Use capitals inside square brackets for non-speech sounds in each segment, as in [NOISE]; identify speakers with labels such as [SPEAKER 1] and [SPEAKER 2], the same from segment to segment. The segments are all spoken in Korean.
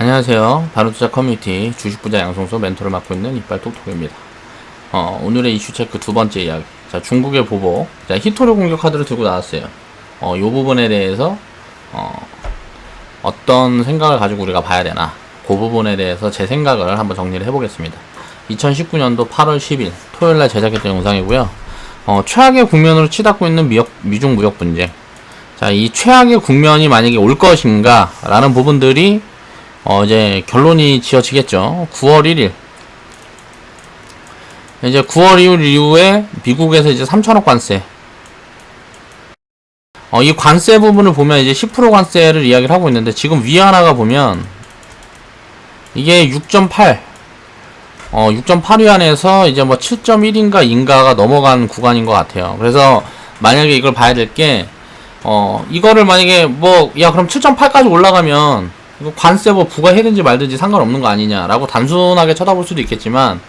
[SPEAKER 1] 안녕하세요. 바로투자 커뮤니티 주식부자 양성소 멘토를 맡고 있는 이빨 톡톡입니다. 어, 오늘의 이슈 체크 두 번째 이야기. 자, 중국의 보복. 자, 히토리 공격 카드를 들고 나왔어요. 어, 요 부분에 대해서, 어, 어떤 생각을 가지고 우리가 봐야 되나. 그 부분에 대해서 제 생각을 한번 정리를 해보겠습니다. 2019년도 8월 10일 토요일 날 제작했던 영상이고요. 어, 최악의 국면으로 치닫고 있는 미역, 미중 무역 분쟁. 자, 이 최악의 국면이 만약에 올 것인가, 라는 부분들이, 어, 이제 결론이 지어지겠죠. 9월 1일. 이제 9월 2일 이후에 미국에서 이제 3천억 관세. 어, 이 관세 부분을 보면 이제 10% 관세를 이야기를 하고 있는데 지금 위안화가 보면 이게 6.8, 어, 6.8위안에서 이제 뭐 7.1인가 인가가 넘어간 구간인 것 같아요. 그래서 만약에 이걸 봐야 될 게, 어, 이거를 만약에 뭐, 야, 그럼 7.8까지 올라가면, 이거 관세 뭐 부과해든지 말든지 상관없는 거 아니냐라고 단순하게 쳐다볼 수도 있겠지만,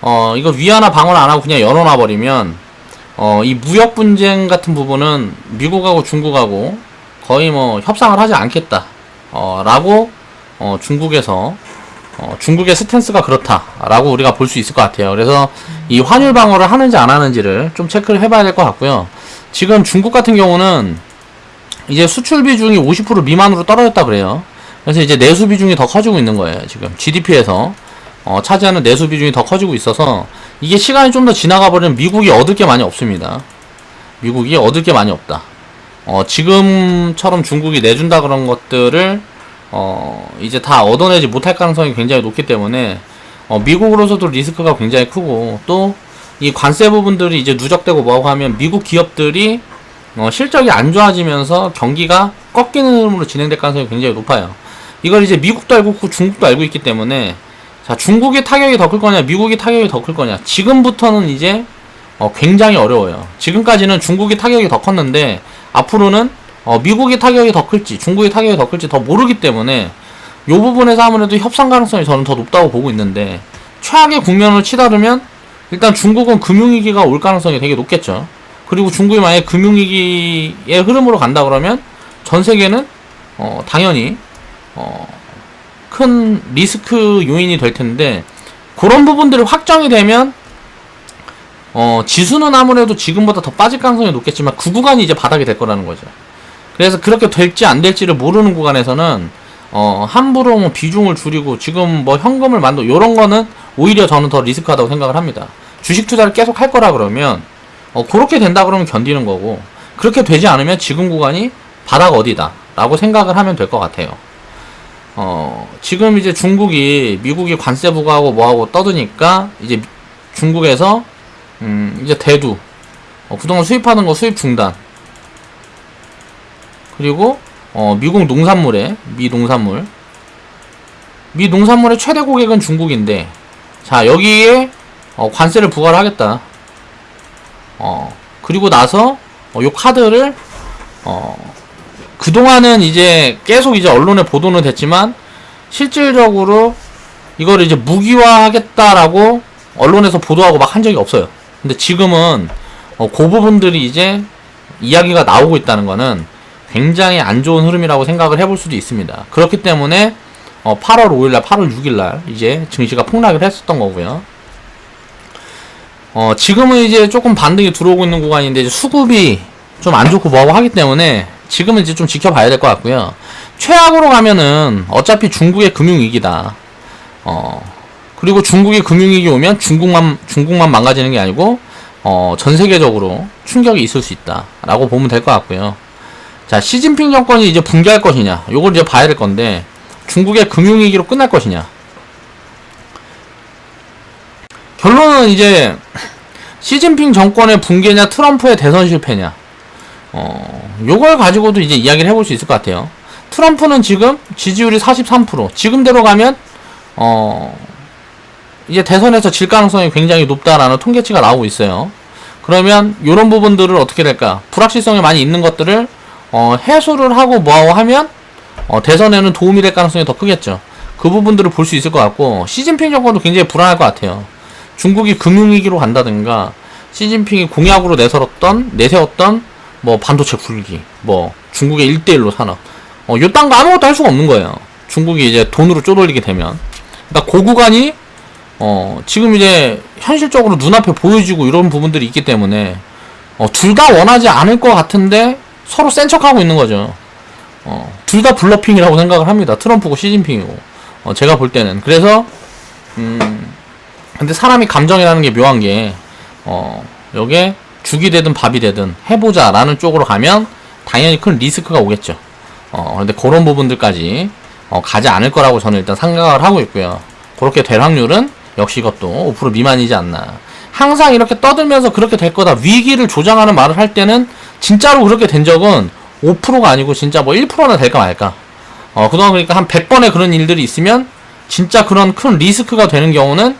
[SPEAKER 1] 어, 이거 위안화 방어를 안 하고 그냥 열어놔 버리면, 어, 이 무역 분쟁 같은 부분은 미국하고 중국하고 거의 뭐 협상을 하지 않겠다. 어, 라고, 어, 중국에서 어, 중국의 스탠스가 그렇다라고 우리가 볼 수 있을 것 같아요. 그래서 이 환율 방어를 하는지 안 하는지를 좀 체크를 해봐야 될 것 같고요. 지금 중국 같은 경우는 이제 수출 비중이 50% 미만으로 떨어졌다 그래요. 그래서 이제 내수 비중이 더 커지고 있는 거예요. 지금 GDP에서 어, 차지하는 내수 비중이 더 커지고 있어서 이게 시간이 좀 더 지나가 버리면 미국이 얻을 게 많이 없습니다. 미국이 얻을 게 많이 없다. 어, 지금처럼 중국이 내준다 그런 것들을 어, 이제 다 얻어내지 못할 가능성이 굉장히 높기 때문에, 어, 미국으로서도 리스크가 굉장히 크고, 또, 이 관세 부분들이 이제 누적되고 뭐하고 하면 미국 기업들이, 어, 실적이 안 좋아지면서 경기가 꺾이는 흐름으로 진행될 가능성이 굉장히 높아요. 이걸 이제 미국도 알고 있고 중국도 알고 있기 때문에, 자, 중국의 타격이 더 클 거냐, 미국의 타격이 더 클 거냐. 지금부터는 이제, 어, 굉장히 어려워요. 지금까지는 중국이 타격이 더 컸는데, 앞으로는 어, 미국의 타격이 더 클지 중국의 타격이 더 클지 더 모르기 때문에 요 부분에서 아무래도 협상 가능성이 저는 더 높다고 보고 있는데 최악의 국면을 치다르면 일단 중국은 금융위기가 올 가능성이 되게 높겠죠. 그리고 중국이 만약에 금융위기의 흐름으로 간다 그러면 전 세계는 어, 당연히 어, 큰 리스크 요인이 될 텐데 그런 부분들이 확정이 되면 어, 지수는 아무래도 지금보다 더 빠질 가능성이 높겠지만 그 구간이 이제 바닥이 될 거라는 거죠. 그래서 그렇게 될지 안 될지를 모르는 구간에서는 어, 함부로 뭐 비중을 줄이고 지금 뭐 현금을 만들 요런 거는 오히려 저는 더 리스크하다고 생각을 합니다. 주식 투자를 계속 할 거라 그러면 어, 그렇게 된다 그러면 견디는 거고 그렇게 되지 않으면 지금 구간이 바닥 어디다 라고 생각을 하면 될 것 같아요. 어, 지금 이제 중국이 미국이 관세 부과하고 뭐하고 떠드니까 이제 중국에서 음, 이제 대두 어, 그동안 수입하는 거 수입 중단. 그리고 어, 미국 농산물의 미 농산물. 미 농산물의 최대 고객은 중국인데 자 여기에 어, 관세를 부과를 하겠다. 어, 그리고 나서 어, 요 카드를 어, 그동안은 이제 계속 이제 언론에 보도는 됐지만 실질적으로 이거를 이제 무기화하겠다라고 언론에서 보도하고 막 한 적이 없어요. 근데 지금은 어, 그 부분들이 이제 이야기가 나오고 있다는 거는 굉장히 안 좋은 흐름이라고 생각을 해볼 수도 있습니다. 그렇기 때문에 어, 8월 5일날, 8월 6일날 이제 증시가 폭락을 했었던 거고요. 어, 지금은 이제 조금 반등이 들어오고 있는 구간인데 수급이 좀 안 좋고 뭐하고 하기 때문에 지금은 이제 좀 지켜봐야 될 것 같고요. 최악으로 가면은 어차피 중국의 금융위기다. 어, 그리고 중국의 금융위기 오면 중국만, 중국만 망가지는 게 아니고, 어, 전 세계적으로 충격이 있을 수 있다. 라고 보면 될 것 같고요. 자, 시진핑 정권이 이제 붕괴할 것이냐. 요걸 이제 봐야 될 건데, 중국의 금융위기로 끝날 것이냐. 결론은 이제, 시진핑 정권의 붕괴냐, 트럼프의 대선 실패냐. 어, 요걸 가지고도 이제 이야기를 해볼 수 있을 것 같아요. 트럼프는 지금 지지율이 43%. 지금대로 가면, 어, 이제 대선에서 질 가능성이 굉장히 높다라는 통계치가 나오고 있어요. 그러면 이런 부분들을 어떻게 될까? 불확실성이 많이 있는 것들을 어, 해소를 하고 뭐하고 하면 어, 대선에는 도움이 될 가능성이 더 크겠죠. 그 부분들을 볼 수 있을 것 같고 시진핑 정권도 굉장히 불안할 것 같아요. 중국이 금융위기로 간다든가 시진핑이 공약으로 내세웠던 내세웠던 뭐 반도체 불기, 뭐 중국의 1대1로 산업, 어, 요딴 거 아무것도 할 수가 없는 거예요. 중국이 이제 돈으로 쪼돌리게 되면. 그러니까 그 구간이 어, 지금 이제 현실적으로 눈앞에 보여지고 이런 부분들이 있기 때문에 어, 둘 다 원하지 않을 것 같은데 서로 센 척하고 있는 거죠. 어, 둘 다 블러핑이라고 생각을 합니다. 트럼프고 시진핑이고. 어, 제가 볼 때는. 그래서, 음, 근데 사람이 감정이라는 게 묘한 게, 어, 요게 죽이 되든 밥이 되든 해보자 라는 쪽으로 가면 당연히 큰 리스크가 오겠죠. 어, 근데 그런 부분들까지, 어, 가지 않을 거라고 저는 일단 생각을 하고 있고요. 그렇게 될 확률은 역시 이것도 5% 미만이지 않나. 항상 이렇게 떠들면서 그렇게 될 거다. 위기를 조장하는 말을 할 때는 진짜로 그렇게 된 적은 5%가 아니고 진짜 뭐 1%나 될까 말까. 어, 그동안 그러니까 한 100번의 그런 일들이 있으면 진짜 그런 큰 리스크가 되는 경우는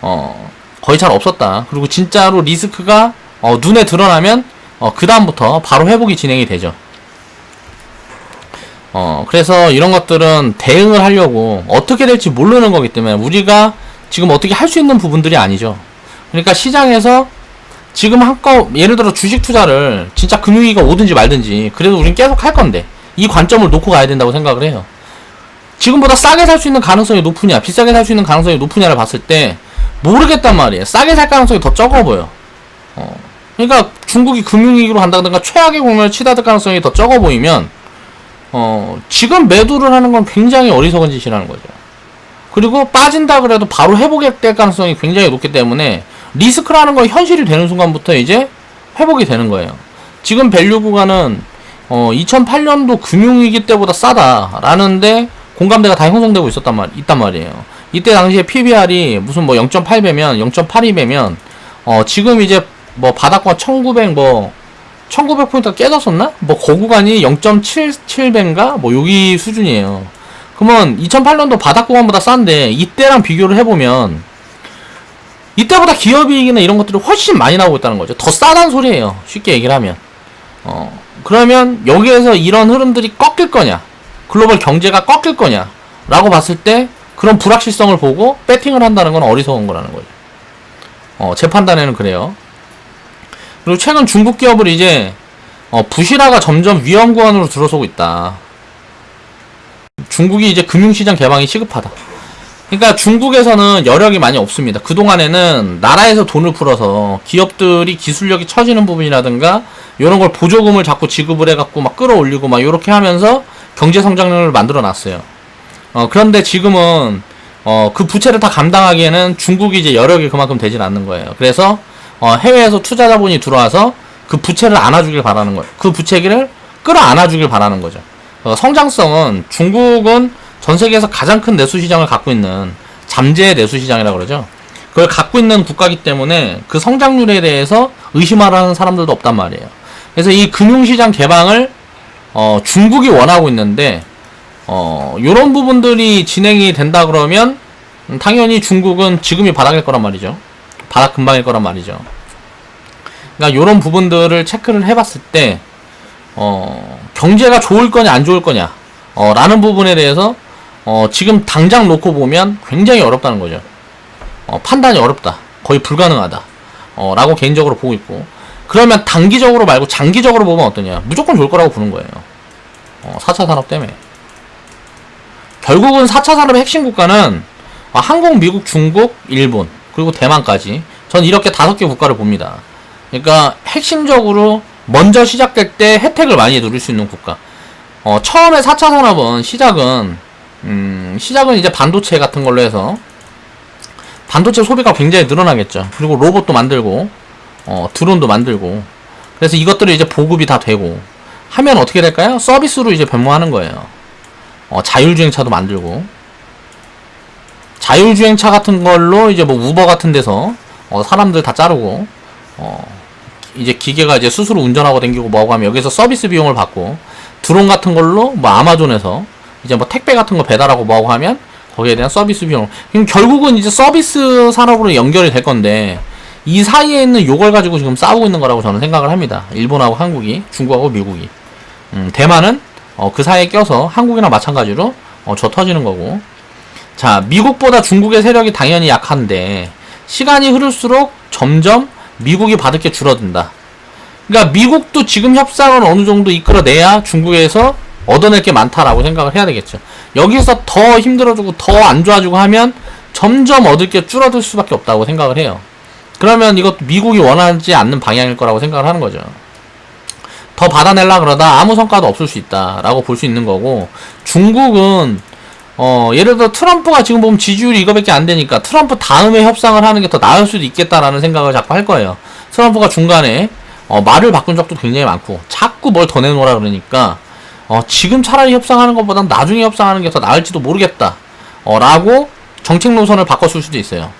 [SPEAKER 1] 어, 거의 잘 없었다. 그리고 진짜로 리스크가 어, 눈에 드러나면 어, 그 다음부터 바로 회복이 진행이 되죠. 어, 그래서 이런 것들은 대응을 하려고 어떻게 될지 모르는 거기 때문에 우리가 지금 어떻게 할 수 있는 부분들이 아니죠. 그러니까 시장에서 지금 한꺼 예를 들어 주식 투자를 진짜 금융위기가 오든지 말든지 그래도 우린 계속 할 건데 이 관점을 놓고 가야 된다고 생각을 해요. 지금보다 싸게 살 수 있는 가능성이 높으냐, 비싸게 살 수 있는 가능성이 높으냐를 봤을 때 모르겠단 말이에요. 싸게 살 가능성이 더 적어 보여. 어. 그러니까 중국이 금융위기로 간다든가 최악의 국면을 치닫을 가능성이 더 적어 보이면 어, 지금 매도를 하는 건 굉장히 어리석은 짓이라는 거죠. 그리고 빠진다 그래도 바로 회복이 될 가능성이 굉장히 높기 때문에 리스크라는 건 현실이 되는 순간부터 이제 회복이 되는 거예요. 지금 밸류 구간은 어, 2008년도 금융위기 때보다 싸다라는데 공감대가 다 형성되고 있었단 말, 있단 말이에요. 이때 당시에 PBR이 무슨 뭐 0.8배면 0.82배면 어, 지금 이제 뭐 바닥과 1900 뭐 1900포인트가 깨졌었나? 뭐 거구간이 0.77배인가? 뭐 여기 수준이에요. 그러면 2008년도 바닥 구간보다 싼데 이때랑 비교를 해보면 이때보다 기업이익이나 이런 것들이 훨씬 많이 나오고 있다는 거죠. 더 싸다는 소리예요. 쉽게 얘기를 하면. 어, 그러면 여기에서 이런 흐름들이 꺾일 거냐? 글로벌 경제가 꺾일 거냐? 라고 봤을 때 그런 불확실성을 보고 배팅을 한다는 건 어리석은 거라는 거죠. 어, 제 판단에는 그래요. 그리고 최근 중국 기업을 이제 어, 부실화가 점점 위험 구간으로 들어서고 있다. 중국이 이제 금융시장 개방이 시급하다. 그러니까 중국에서는 여력이 많이 없습니다. 그동안에는 나라에서 돈을 풀어서 기업들이 기술력이 처지는 부분이라든가 이런 걸 보조금을 자꾸 지급을 해갖고 막 끌어올리고 막 이렇게 하면서 경제 성장률을 만들어 놨어요. 어, 그런데 지금은 어, 그 부채를 다 감당하기에는 중국이 이제 여력이 그만큼 되질 않는 거예요. 그래서 어, 해외에서 투자 자본이 들어와서 그 부채를 안아주길 바라는 거예요. 그 부채기를 끌어안아주길 바라는 거죠. 어, 성장성은 중국은 전 세계에서 가장 큰 내수 시장을 갖고 있는 잠재 내수 시장이라고 그러죠. 그걸 갖고 있는 국가이기 때문에 그 성장률에 대해서 의심하라는 사람들도 없단 말이에요. 그래서 이 금융시장 개방을 어, 중국이 원하고 있는데 어, 요런 부분들이 진행이 된다 그러면 음, 당연히 중국은 지금이 바닥일 거란 말이죠. 바닥 근방일 거란 말이죠. 그러니까 요런 부분들을 체크를 해봤을 때 어, 경제가 좋을 거냐 안 좋을 거냐 어, 라는 부분에 대해서 어, 지금 당장 놓고 보면 굉장히 어렵다는 거죠. 어, 판단이 어렵다. 거의 불가능하다. 어, 라고 개인적으로 보고 있고. 그러면 단기적으로 말고 장기적으로 보면 어떠냐. 무조건 좋을 거라고 보는 거예요. 어, 4차 산업 때문에. 결국은 4차 산업의 핵심 국가는 어, 한국, 미국, 중국, 일본, 그리고 대만까지. 전 이렇게 다섯 개 국가를 봅니다. 그러니까 핵심적으로 먼저 시작될 때 혜택을 많이 누릴 수 있는 국가. 어, 처음에 4차 산업은 시작은 음, 시작은 이제 반도체 같은 걸로 해서 반도체 소비가 굉장히 늘어나겠죠. 그리고 로봇도 만들고 어, 드론도 만들고 그래서 이것들이 이제 보급이 다 되고 하면 어떻게 될까요? 서비스로 이제 변모하는 거예요. 어, 자율주행차도 만들고 자율주행차 같은 걸로 이제 뭐 우버 같은 데서 어, 사람들 다 자르고 어, 이제 기계가 이제 스스로 운전하고 댕기고 뭐하고 하면 여기서 서비스 비용을 받고 드론 같은 걸로 뭐 아마존에서 이제 뭐 택배 같은 거 배달하고 뭐하고 하면 거기에 대한 서비스 비용. 그럼 결국은 이제 서비스 산업으로 연결이 될 건데 이 사이에 있는 요걸 가지고 지금 싸우고 있는 거라고 저는 생각을 합니다. 일본하고 한국이, 중국하고 미국이. 음, 대만은 어, 그 사이에 껴서 한국이랑 마찬가지로 어, 저 터지는 거고. 자, 미국보다 중국의 세력이 당연히 약한데 시간이 흐를수록 점점 미국이 받을 게 줄어든다. 그러니까 미국도 지금 협상을 어느 정도 이끌어내야 중국에서 얻어낼 게 많다라고 생각을 해야 되겠죠. 여기서 더 힘들어지고 더 안 좋아지고 하면 점점 얻을 게 줄어들 수밖에 없다고 생각을 해요. 그러면 이것도 미국이 원하지 않는 방향일 거라고 생각을 하는 거죠. 더 받아낼라 그러다 아무 성과도 없을 수 있다라고 볼 수 있는 거고 중국은 어 예를 들어 트럼프가 지금 보면 지지율이 이거밖에 안 되니까 트럼프 다음에 협상을 하는 게 더 나을 수도 있겠다라는 생각을 자꾸 할 거예요. 트럼프가 중간에 어, 말을 바꾼 적도 굉장히 많고 자꾸 뭘 더 내놓으라 그러니까 어, 지금 차라리 협상하는 것보단 나중에 협상하는 게 더 나을지도 모르겠다. 어, 라고 정책 노선을 바꿨을 수도 있어요.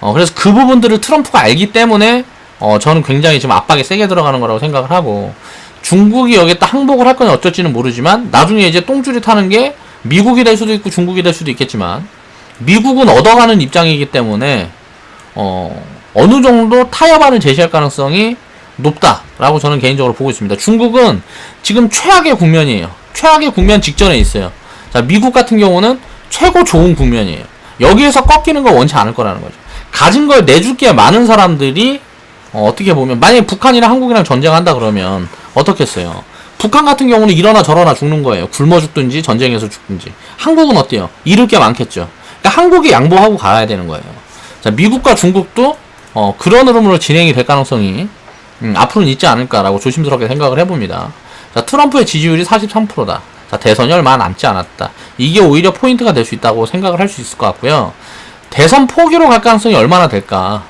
[SPEAKER 1] 어, 그래서 그 부분들을 트럼프가 알기 때문에 어, 저는 굉장히 지금 압박이 세게 들어가는 거라고 생각을 하고 중국이 여기에 딱 항복을 할 거냐 어쩔지는 모르지만 나중에 이제 똥줄이 타는 게 미국이 될 수도 있고 중국이 될 수도 있겠지만 미국은 얻어가는 입장이기 때문에 어, 어느 정도 타협안을 제시할 가능성이 높다라고 저는 개인적으로 보고 있습니다. 중국은 지금 최악의 국면이에요. 최악의 국면 직전에 있어요. 자, 미국 같은 경우는 최고 좋은 국면이에요. 여기에서 꺾이는 거 원치 않을 거라는 거죠. 가진 걸 내줄 게 많은 사람들이 어, 떻게 보면 만약에 북한이랑 한국이랑 전쟁한다 그러면 어떻겠어요? 북한 같은 경우는 이러나 저러나 죽는 거예요. 굶어 죽든지 전쟁에서 죽든지. 한국은 어때요? 잃을 게 많겠죠. 그러니까 한국이 양보하고 가야 되는 거예요. 자, 미국과 중국도 어, 그런 흐름으로 진행이 될 가능성이 음, 앞으로는 있지 않을까라고 조심스럽게 생각을 해봅니다. 자, 트럼프의 지지율이 43%다. 자, 대선이 얼마 남지 않았다. 이게 오히려 포인트가 될 수 있다고 생각을 할 수 있을 것 같고요. 대선 포기로 갈 가능성이 얼마나 될까?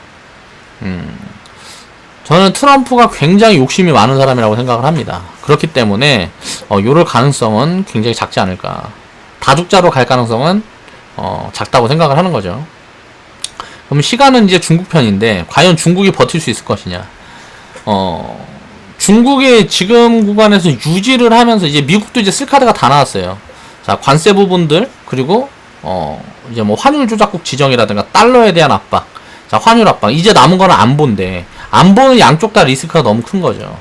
[SPEAKER 1] 음, 저는 트럼프가 굉장히 욕심이 많은 사람이라고 생각을 합니다. 그렇기 때문에 어, 요럴 가능성은 굉장히 작지 않을까. 다죽자로 갈 가능성은 어, 작다고 생각을 하는 거죠. 그럼 시간은 이제 중국 편인데 과연 중국이 버틸 수 있을 것이냐? 어, 중국의 지금 구간에서 유지를 하면서 이제 미국도 이제 쓸 카드가 다 나왔어요. 자, 관세 부분들 그리고 어, 이제 뭐 환율 조작국 지정이라든가 달러에 대한 압박. 자, 환율 압박. 이제 남은 거는 안보인데 안보는 양쪽 다 리스크가 너무 큰 거죠.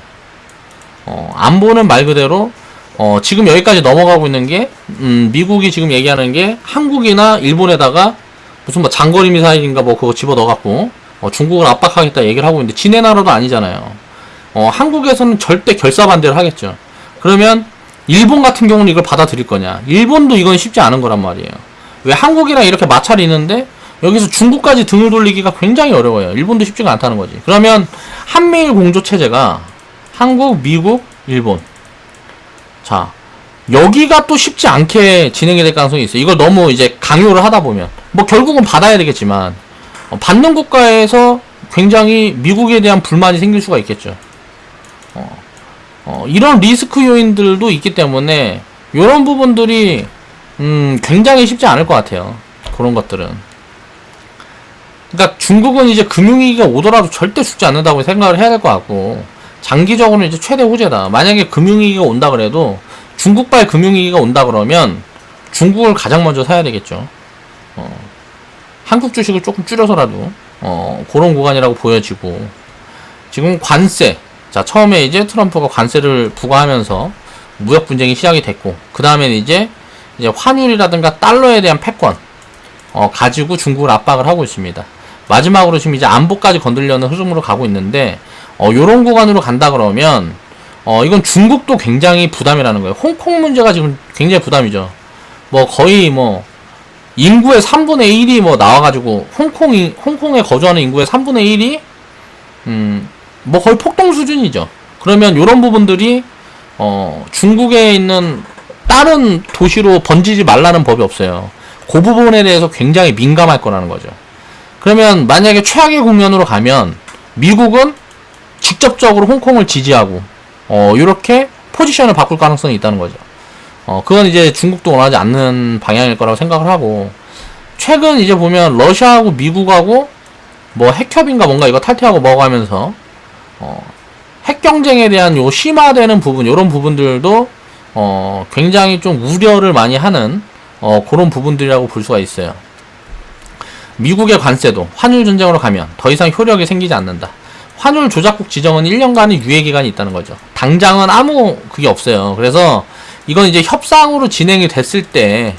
[SPEAKER 1] 어, 안보는 말 그대로 어, 지금 여기까지 넘어가고 있는 게 음, 미국이 지금 얘기하는 게 한국이나 일본에다가 무슨 뭐 장거리 미사일인가 뭐 그거 집어 넣어갖고 어, 중국을 압박하겠다 얘기를 하고 있는데 지네 나라도 아니잖아요. 어, 한국에서는 절대 결사 반대를 하겠죠. 그러면 일본 같은 경우는 이걸 받아들일 거냐? 일본도 이건 쉽지 않은 거란 말이에요. 왜 한국이랑 이렇게 마찰이 있는데 여기서 중국까지 등을 돌리기가 굉장히 어려워요. 일본도 쉽지가 않다는 거지. 그러면 한미일 공조 체제가 한국, 미국, 일본. 자, 여기가 또 쉽지 않게 진행이 될 가능성이 있어요. 이걸 너무 이제 강요를 하다 보면. 뭐 결국은 받아야 되겠지만, 어, 받는 국가에서 굉장히 미국에 대한 불만이 생길 수가 있겠죠. 어, 어, 이런 리스크 요인들도 있기 때문에, 이런 부분들이, 음, 굉장히 쉽지 않을 것 같아요. 그런 것들은. 그러니까 중국은 이제 금융위기가 오더라도 절대 죽지 않는다고 생각을 해야 될 것 같고, 장기적으로는 이제 최대 호재다. 만약에 금융위기가 온다 그래도, 중국발 금융위기가 온다 그러면, 중국을 가장 먼저 사야 되겠죠. 어, 한국 주식을 조금 줄여서라도, 어, 그런 구간이라고 보여지고, 지금 관세. 자, 처음에 이제 트럼프가 관세를 부과하면서 무역 분쟁이 시작이 됐고, 그 다음에는 이제, 이제 환율이라든가 달러에 대한 패권, 어, 가지고 중국을 압박을 하고 있습니다. 마지막으로 지금 이제 안보까지 건들려는 흐름으로 가고 있는데, 어, 요런 구간으로 간다 그러면, 어, 이건 중국도 굉장히 부담이라는 거예요. 홍콩 문제가 지금 굉장히 부담이죠. 뭐 거의 뭐, 인구의 3분의 1이 뭐 나와가지고, 홍콩이, 홍콩에 거주하는 인구의 3분의 1이, 음, 뭐 거의 폭동 수준이죠. 그러면 요런 부분들이, 어, 중국에 있는 다른 도시로 번지지 말라는 법이 없어요. 그 부분에 대해서 굉장히 민감할 거라는 거죠. 그러면 만약에 최악의 국면으로 가면 미국은 직접적으로 홍콩을 지지하고 어 이렇게 포지션을 바꿀 가능성이 있다는 거죠. 어 그건 이제 중국도 원하지 않는 방향일 거라고 생각을 하고 최근 이제 보면 러시아하고 미국하고 뭐 핵협인가 뭔가 이거 탈퇴하고 먹어가면서 어 핵 경쟁에 대한 요 심화되는 부분 이런 부분들도 어 굉장히 좀 우려를 많이 하는 어 그런 부분들이라고 볼 수가 있어요. 미국의 관세도 환율 전쟁으로 가면 더 이상 효력이 생기지 않는다. 환율 조작국 지정은 1년간의 유예 기간이 있다는 거죠. 당장은 아무 그게 없어요. 그래서 이건 이제 협상으로 진행이 됐을 때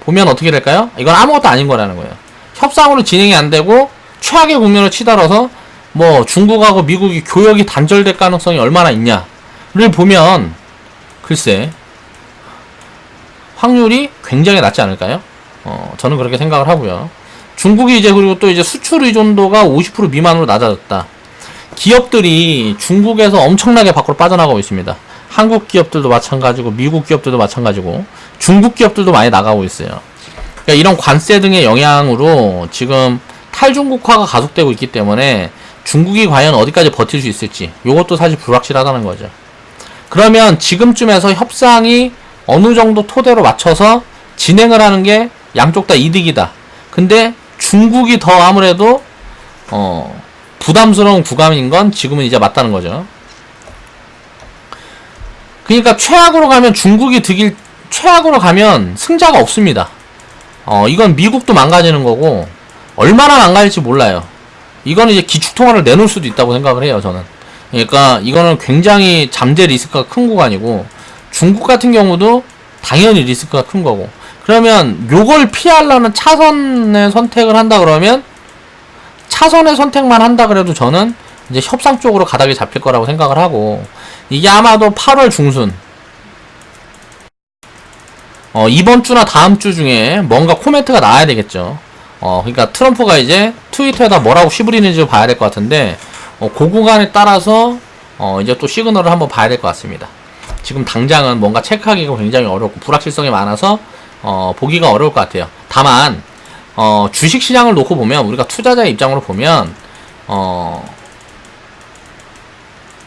[SPEAKER 1] 보면 어떻게 될까요? 이건 아무것도 아닌 거라는 거예요. 협상으로 진행이 안 되고 최악의 국면을 치달아서 뭐 중국하고 미국이 교역이 단절될 가능성이 얼마나 있냐를 보면 글쎄 확률이 굉장히 낮지 않을까요? 어, 저는 그렇게 생각을 하고요. 중국이 이제 그리고 또 이제 수출 의존도가 50% 미만으로 낮아졌다. 기업들이 중국에서 엄청나게 밖으로 빠져나가고 있습니다. 한국 기업들도 마찬가지고 미국 기업들도 마찬가지고 중국 기업들도 많이 나가고 있어요. 그러니까 이런 관세 등의 영향으로 지금 탈중국화가 가속되고 있기 때문에 중국이 과연 어디까지 버틸 수 있을지 이것도 사실 불확실하다는 거죠. 그러면 지금쯤에서 협상이 어느 정도 토대로 맞춰서 진행을 하는 게 양쪽 다 이득이다. 근데 중국이 더 아무래도 어 부담스러운 구간인 건 지금은 이제 맞다는 거죠. 그러니까 최악으로 가면 중국이 득일 최악으로 가면 승자가 없습니다. 어 이건 미국도 망가지는 거고 얼마나 망가질지 몰라요. 이거는 이제 기축통화를 내놓을 수도 있다고 생각을 해요, 저는. 그러니까 이거는 굉장히 잠재 리스크가 큰 구간이고 중국 같은 경우도 당연히 리스크가 큰 거고 그러면 요걸 피하려는 차선의 선택을 한다 그러면 차선의 선택만 한다 그래도 저는 이제 협상 쪽으로 가닥이 잡힐 거라고 생각을 하고 이게 아마도 8월 중순 어, 이번 주나 다음 주 중에 뭔가 코멘트가 나와야 되겠죠. 어, 그러니까 트럼프가 이제 트위터에다 뭐라고 시부리는지 봐야 될 것 같은데 어, 그 구간에 따라서 어, 이제 또 시그널을 한번 봐야 될 것 같습니다. 지금 당장은 뭔가 체크하기가 굉장히 어렵고 불확실성이 많아서 어, 보기가 어려울 것 같아요. 다만 어, 주식 시장을 놓고 보면 우리가 투자자의 입장으로 보면 어,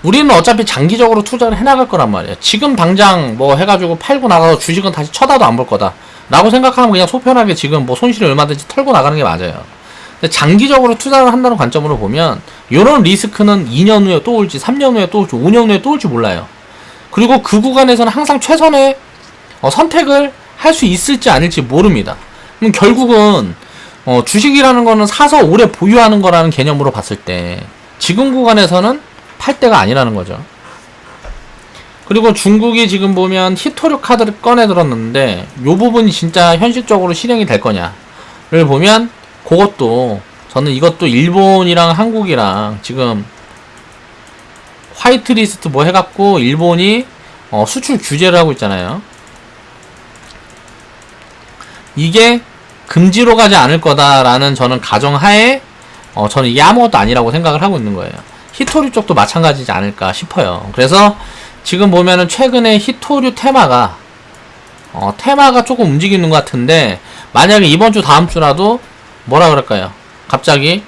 [SPEAKER 1] 우리는 어차피 장기적으로 투자를 해나갈 거란 말이에요. 지금 당장 뭐 해가지고 팔고 나가서 주식은 다시 쳐다도 안 볼 거다. 라고 생각하면 그냥 속편하게 지금 뭐 손실이 얼마든지 털고 나가는 게 맞아요. 근데 장기적으로 투자를 한다는 관점으로 보면 이런 리스크는 2년 후에 또 올지 3년 후에 또 올지 5년 후에 또 올지 몰라요. 그리고 그 구간에서는 항상 최선의 어, 선택을 할 수 있을지 아닐지 모릅니다. 그럼 결국은 어, 주식이라는 거는 사서 오래 보유하는 거라는 개념으로 봤을 때 지금 구간에서는 팔 때가 아니라는 거죠. 그리고 중국이 지금 보면 히토류 카드를 꺼내 들었는데 요 부분이 진짜 현실적으로 실행이 될 거냐를 보면 그것도 저는 이것도 일본이랑 한국이랑 지금 화이트 리스트 뭐 해갖고 일본이 어, 수출 규제를 하고 있잖아요. 이게 금지로 가지 않을 거다라는 저는 가정하에 어, 저는 이게 아무것도 아니라고 생각을 하고 있는 거예요. 히토류 쪽도 마찬가지지 않을까 싶어요. 그래서 지금 보면은 최근에 히토류 테마가 어, 테마가 조금 움직이는 것 같은데 만약에 이번 주 다음 주라도 뭐라 그럴까요? 갑자기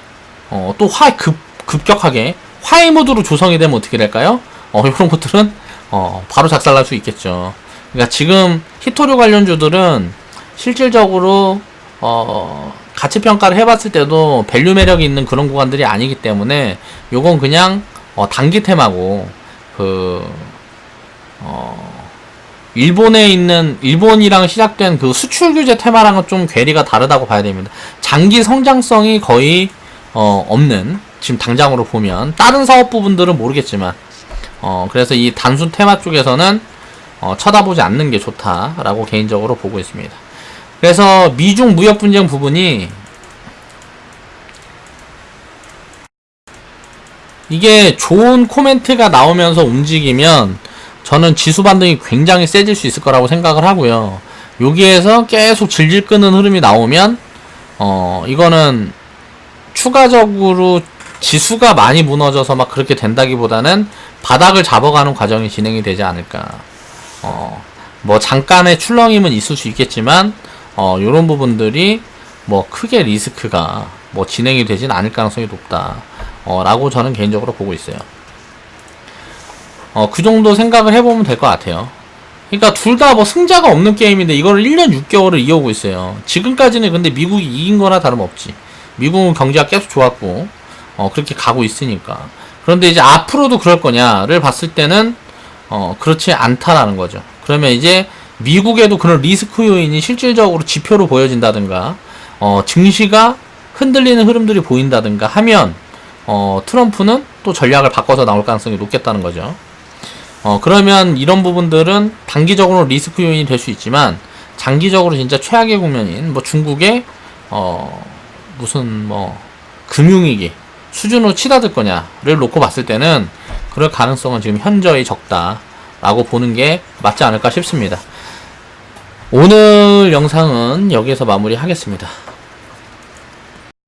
[SPEAKER 1] 어, 또화 급, 급격하게 화해 모드로 조성이 되면 어떻게 될까요? 어, [LAUGHS] 이런 것들은 어, 바로 작살날 수 있겠죠. 그러니까 지금 히토류 관련주들은 실질적으로 어, 가치 평가를 해봤을 때도 밸류 매력이 있는 그런 구간들이 아니기 때문에 요건 그냥 어, 단기 테마고 그 어, 일본에 있는 일본이랑 시작된 그 수출 규제 테마랑은 좀 괴리가 다르다고 봐야 됩니다. 장기 성장성이 거의 어, 없는 지금 당장으로 보면 다른 사업 부분들은 모르겠지만 어, 그래서 이 단순 테마 쪽에서는 어, 쳐다보지 않는 게 좋다라고 개인적으로 보고 있습니다. 그래서 미중 무역 분쟁 부분이 이게 좋은 코멘트가 나오면서 움직이면 저는 지수 반등이 굉장히 세질 수 있을 거라고 생각을 하고요. 여기에서 계속 질질 끄는 흐름이 나오면 어 이거는 추가적으로 지수가 많이 무너져서 막 그렇게 된다기보다는 바닥을 잡아가는 과정이 진행이 되지 않을까. 어, 뭐 잠깐의 출렁임은 있을 수 있겠지만 어, 요런 부분들이 뭐 크게 리스크가 뭐 진행이 되진 않을 가능성이 높다. 어, 라고 저는 개인적으로 보고 있어요. 어, 그 정도 생각을 해보면 될 것 같아요. 그러니까 둘 다 뭐 승자가 없는 게임인데 이거를 1년 6개월을 이어오고 있어요. 지금까지는 근데 미국이 이긴 거나 다름없지. 미국은 경제가 계속 좋았고, 어, 그렇게 가고 있으니까. 그런데 이제 앞으로도 그럴 거냐를 봤을 때는, 어, 그렇지 않다라는 거죠. 그러면 이제 미국에도 그런 리스크 요인이 실질적으로 지표로 보여진다든가, 어, 증시가 흔들리는 흐름들이 보인다든가 하면, 어, 트럼프는 또 전략을 바꿔서 나올 가능성이 높겠다는 거죠. 어, 그러면 이런 부분들은 단기적으로 리스크 요인이 될 수 있지만, 장기적으로 진짜 최악의 국면인, 뭐 중국의, 어, 무슨 뭐, 금융위기, 수준으로 치닫을 거냐를 놓고 봤을 때는, 그럴 가능성은 지금 현저히 적다라고 보는 게 맞지 않을까 싶습니다. 오늘 영상은 여기에서 마무리하겠습니다.